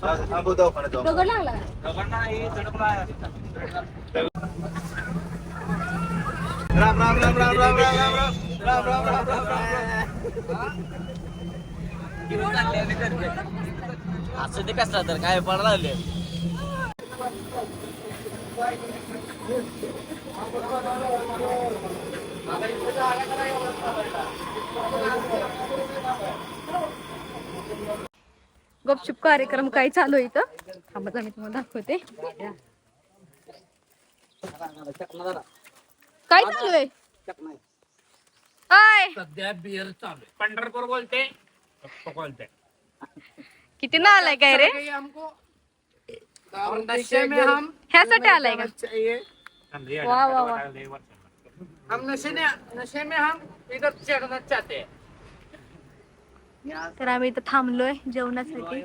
दगड लागला राम राम राम राम राम राम राम राम राम राम राम राम असं ते कसं तर काय पडला लागले गपचूप कार्यक्रम काय चालू आहे इथं? थांबत आम्ही तुम्हाला दाखवते. काय चालू आहे? काय सध्या बिअर चालू आहे. पंढरपूर बोलते बोलते. किती ना आलाय काय रे? नशे में हम ह्यासाठी आलाय का? नशे ने नशे में हम इधर चढ़ना चाहते हैं। तर आम्ही इथं थांबलोय जेवणासाठी.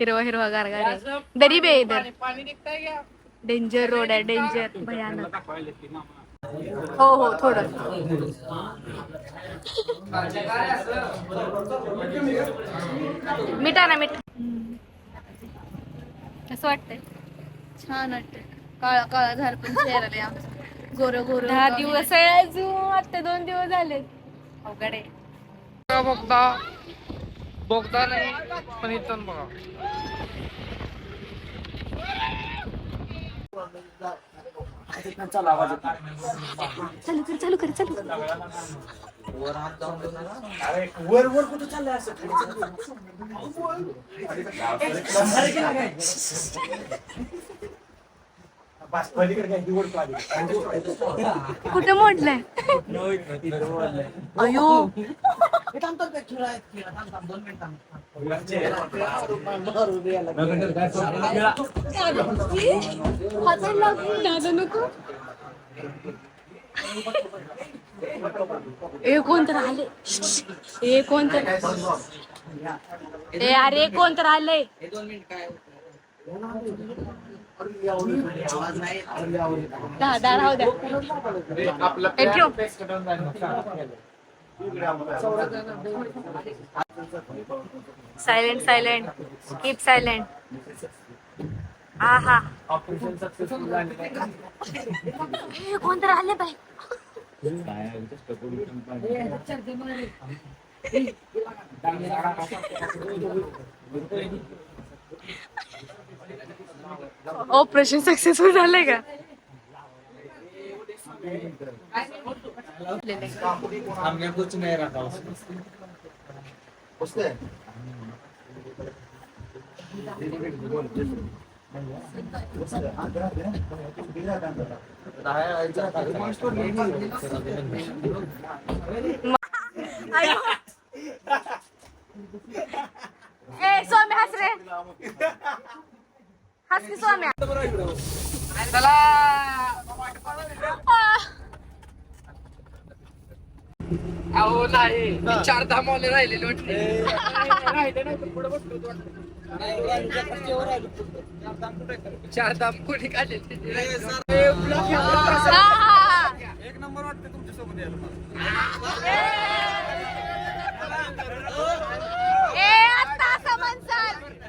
हिरवा हिरवा गारगार आहे. गरीब आहे इधर डेंजर रोड आहे डेंजर भयानक. हो हो थोडं. मीठ ना मीठ. कसं वाटतंय? छान वाटतं काळा काळा झाड पण चेहरा गोर गोर दहा दिवस आहे अजून. आता दोन दिवस झालेत. अवघड आहे. बघता. बघता नाही पण इथं बघा. चालू कर चालू कर चालू वर वर कुठं चाललंय असं? कुठं मोडलंय? अयो. हाताला लागून दादा नको. ए कोण तर आले? ए कोण तर ए अरे कोण तर आलंय? द्या सायलेंट सायलेंट कीप सायलेंट हा हा कोण तर आले बाई ऑपरेशन सक्सेसफुल झालंय का? हमने कुछ नहीं रखा उसमें अयो. ए सोम्या हस हस की चला. अहो नाही. मी चार धाम वाले राहिलेले वाटते. राहिले नाही पण पुढे बसलो होतो वाटतं. चार धाम कोणी काढले हा, हा, हा. एक नंबर वाटतं तुमच्यासोबत यायला ए आता असं म्हणसाल ऐका की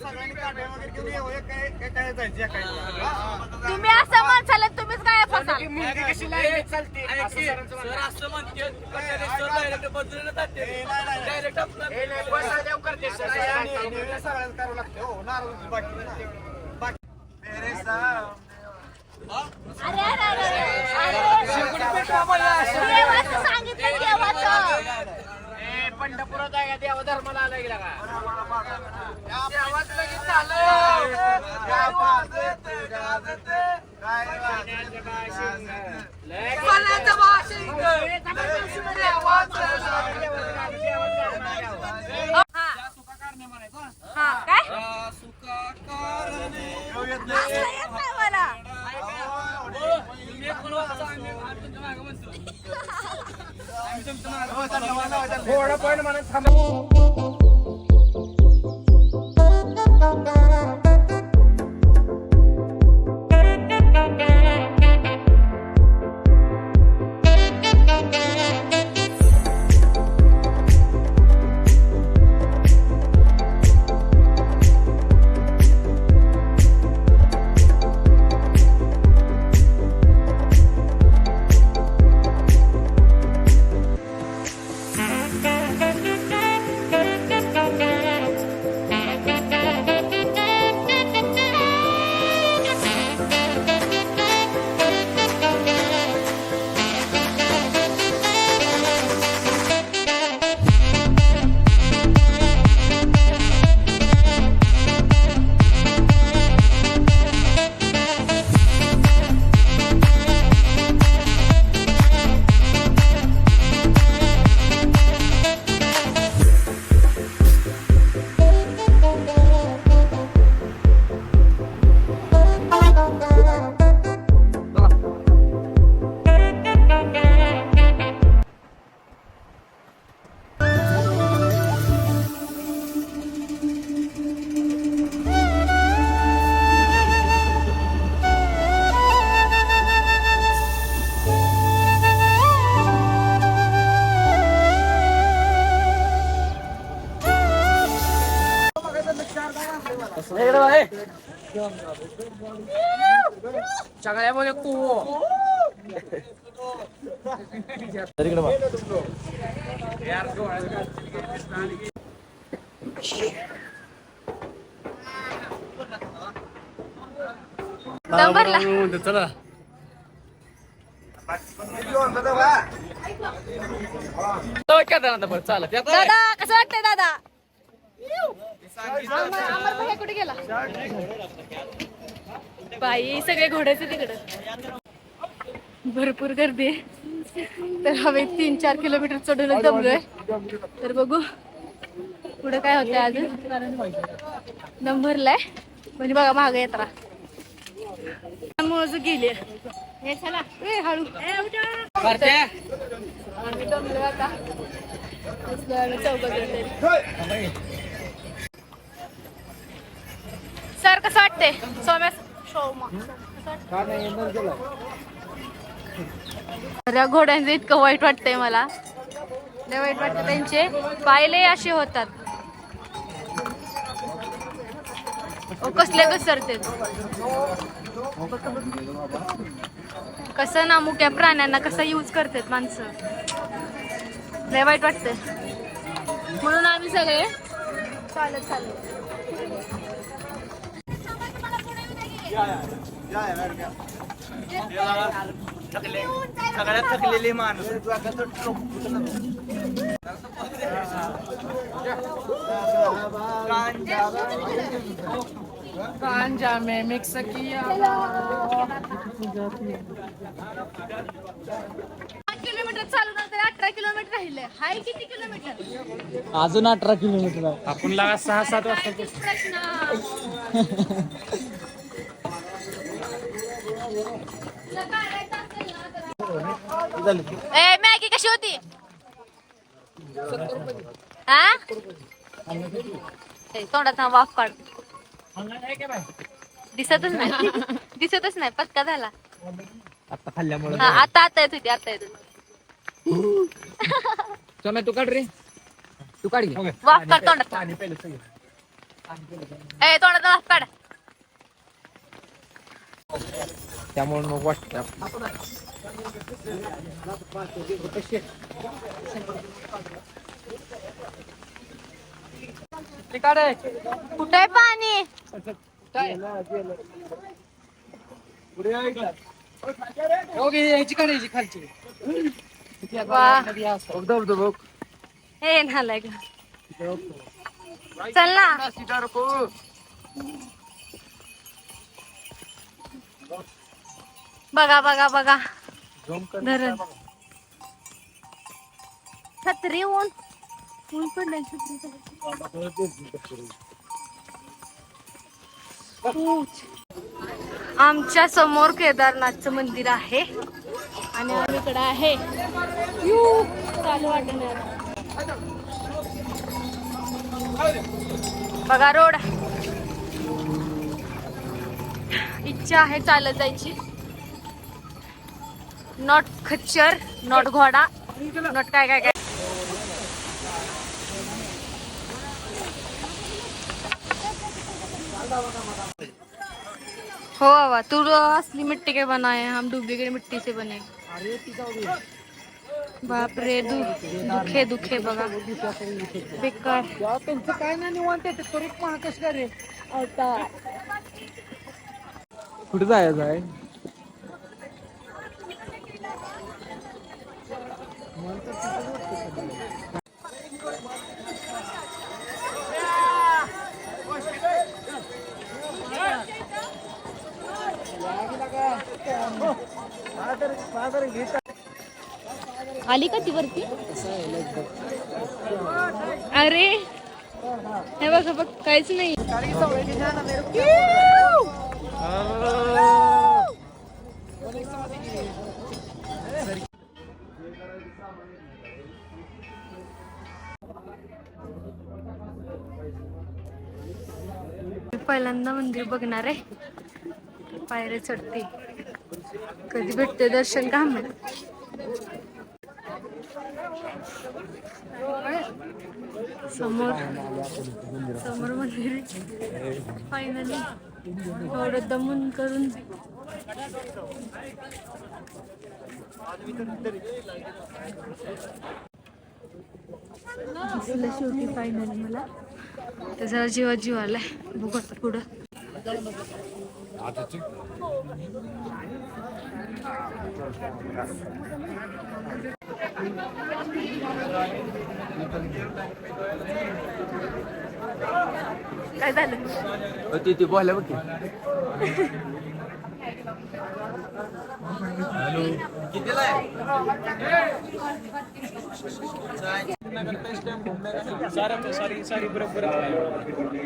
हो नारळ बाकी बाकी मेरे सामने अरे अरे अरे अरे देवाचं सांगितलं देवाचं ए, पंढरपुरात आहे का देवा धर्माला आला गेला का देवाच लगेच झालं हा काय मला थोडं पण म्हणत थांबा. सगळ्या बोले नंबरला चला चालत दादा कसं वाटतंय दादा अमर भैया कुठे गेला बाई सगळे घोड्याचे तिकडं. भरपूर गर्दी आहे. तर हवे तीन चार किलोमीटर चढून दमलोय. तर बघू पुढे काय होतंय अजून. दम भरलाय म्हणजे बघा माग यात्रा मोज गेली. हळू. आम्ही आता. सर कसं वाटते सौम्या शोमा त्या घोड्यांचं इतकं वाईट वाटतंय मला. लय वाईट वाटतं त्यांचे. पायले असे होतात. ओ, कसले घसरते. कसं ना मुक्या प्राण्यांना कसं यूज करतात माणसं. लय वाईट वाटतंय. म्हणून आम्ही सगळे चालत चालत. सगळ्यात थकलेली माणूस गांजा में मिक्स किया आठ किलोमीटर चालू नंतर अठरा किलोमीटर राहिले हाय किती किलोमीटर अजून अठरा किलोमीटर आपण लगा सहा सात वाजता प्रश्न. ए मॅगी कशी होती? हा तोंडाचा वाफ काढ. दिसतच नाही. दिसतच नाही पत्का झाला. आता खाल्ल्यामुळे हा आता आता येत होती आता येत होती. तू काढ रे. तू काढ घे. वाफ काढ तोंडात. ए तोंडाचा वाफ काढ. त्यामुळे मग वाटतं. कुठे पाणी? ह्याची काढायची खालची? बघ हे नालाय चल ना. बघा बघा बघा. धरण. छत्री ऊन. ऊन पडलंय छत्री आमच्यासमोर केदारनाथचं मंदिर आहे. आणि आम्ही इकडे आहे. यू, चालू वाटणार. बघा रोड. इच्छा आहे चालत जायची. नॉट खच्चर नॉट घोडा नॉट काय काय काय. हो बाबा तू असली मिट्टी के बनाए हम डुप्लीकेट मिट्टी से बने. बाप रे दुखे दुखे बघा. बेकार. त्यांचं काय नाही निवांत येते त्वरित महाकश रे कुठे जायचं आहे? आली का ती वरती? अरे हे बघा बघ काहीच नाही. मी पहिल्यांदा मंदिर बघणार आहे. पायरे चढते. कधी भेटते दर्शन का? समोर समोर मंदिर फायनली एवढं दमून करून. दिसलं शेवटी फायनली मला. तर जरा जीवा जीव आलाय. बघू आता पुढं. काय झालं ती ती बराबर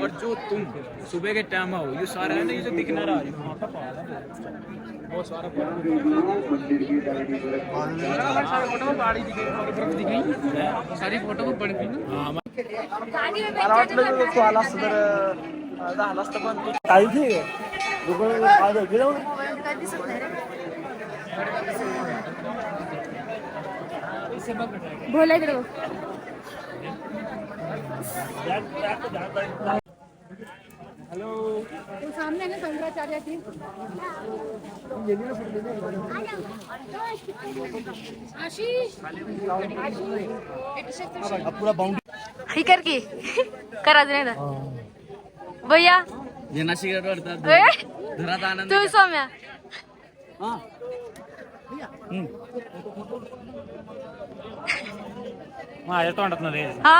और जो तुम, सुबह के टाइम आओ, ये सारा है ना, ये जो दिख ना रहा है। वहाँ का पहाड़ है बहुत सारा सारे फोटो में पहाड़ी दिखे बर्फ दिखी सारी फोटो में बड़ी थी ना मला वाटलं तू आला असतं तर झालं असतं पण तू काही बोला इकडे. बघ. वो सामने है ना शंकराचार्य आशीष। ही कर की? करा दे ना. भैया. सिगरेट वाटतात ए, घरात आनंद तू सौम्या. माझ्या तोंडात ना रे हा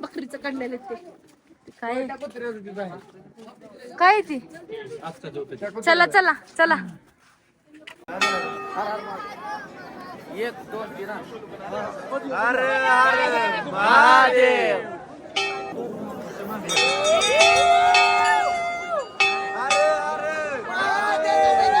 बकरीचं काढलेलं ते. काय काय ती? चला चला चला. एक दोन अरे अरे महादेव. अरे अरे महादेव.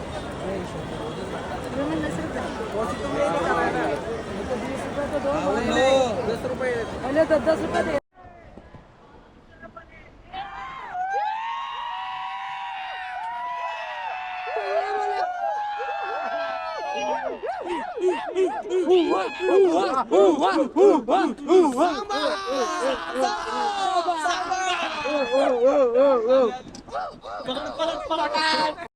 रुपये तो दस रुपये दे Sambal! Sambal! Sambal!